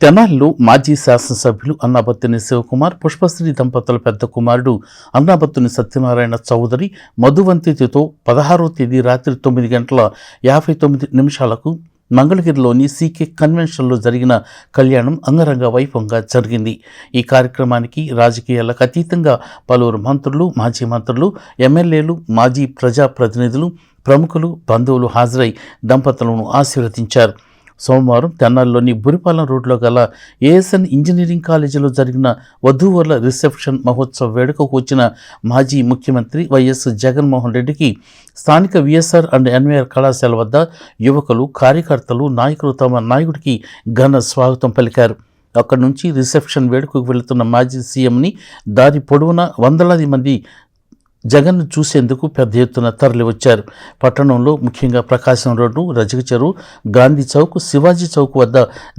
తెనాల్లో మాజీ శాసనసభ్యులు అన్నాబత్తుని శివకుమార్ పుష్పశ్రీ దంపతుల పెద్ద కుమారుడు అన్నాబత్తుని సత్యనారాయణ చౌదరి మధువంతితో పదహారో తేదీ రాత్రి తొమ్మిది గంటల యాభై తొమ్మిది నిమిషాలకు మంగళగిరిలోని సీకే కన్వెన్షన్లో జరిగిన కళ్యాణం అంగరంగ వైభవంగా జరిగింది. ఈ కార్యక్రమానికి రాజకీయాలకు అతీతంగా పలువురు మంత్రులు మాజీ మంత్రులు ఎమ్మెల్యేలు మాజీ ప్రజాప్రతినిధులు ప్రముఖులు బంధువులు హాజరై దంపతులను ఆశీర్వదించారు. సోమవారం తెన్నాలిలోని బురిపాలెం రోడ్లో గల ఏఎస్ఎన్ ఇంజనీరింగ్ కాలేజీలో జరిగిన వధూవరుల రిసెప్షన్ మహోత్సవ వేడుకకు వచ్చిన మాజీ ముఖ్యమంత్రి వైఎస్ జగన్మోహన్ రెడ్డికి స్థానిక విఎస్ఆర్ అండ్ ఎన్వీఆర్ కళాశాల వద్ద యువకులు కార్యకర్తలు నాయకులు తమ నాయకుడికి ఘన స్వాగతం పలికారు. అక్కడి నుంచి రిసెప్షన్ వేడుకకు వెళుతున్న మాజీ సీఎంని దారి పొడవునా వందలాది మంది జగన్ను చూసేందుకు పెద్ద ఎత్తున తరలివచ్చారు. పట్టణంలో ముఖ్యంగా ప్రకాశం రోడ్డు రజక చెరువు గాంధీ చౌక్ శివాజీ చౌక్ వద్ద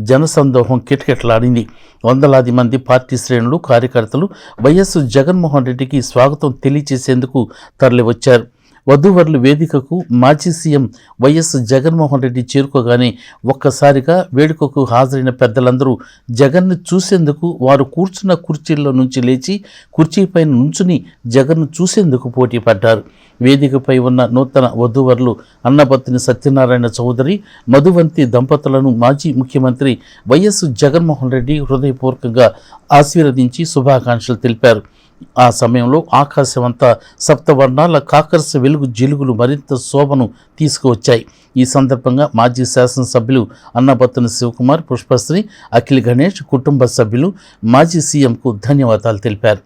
జనసందోహం కిటకిటలాడింది. వందలాది మంది పార్టీ శ్రేణులు కార్యకర్తలు వైఎస్ జగన్మోహన్ రెడ్డికి స్వాగతం తెలియజేసేందుకు తరలివచ్చారు. వధూవరులు వేదికకు మాజీ సీఎం వైఎస్ జగన్మోహన్ రెడ్డి చేరుకోగానే ఒక్కసారిగా వేడుకకు హాజరైన పెద్దలందరూ జగన్ను చూసేందుకు వారు కూర్చున్న కుర్చీల్లో నుంచి లేచి కుర్చీపైన నుంచుని జగన్ను చూసేందుకు పోటీ పడ్డారు. వేదికపై ఉన్న నూతన వధూవరులు అన్నపత్తిని సత్యనారాయణ చౌదరి మధువంతి దంపతులను మాజీ ముఖ్యమంత్రి వైఎస్ జగన్మోహన్ రెడ్డి హృదయపూర్వకంగా ఆశీర్వదించి శుభాకాంక్షలు తెలిపారు. ఆ సమయంలో ఆకాశమంతా సప్తవర్ణాల కాకర్స వెలుగు జిలుగులు మరింత శోభను తీసుకువచ్చాయి. ఈ సందర్భంగా మాజీ శాసనసభ్యులు అన్నభత్తుని శివకుమార్ పుష్పశ్రీ అఖిల్ గణేష్ కుటుంబ సభ్యులు మాజీ సీఎంకు ధన్యవాదాలు తెలిపారు.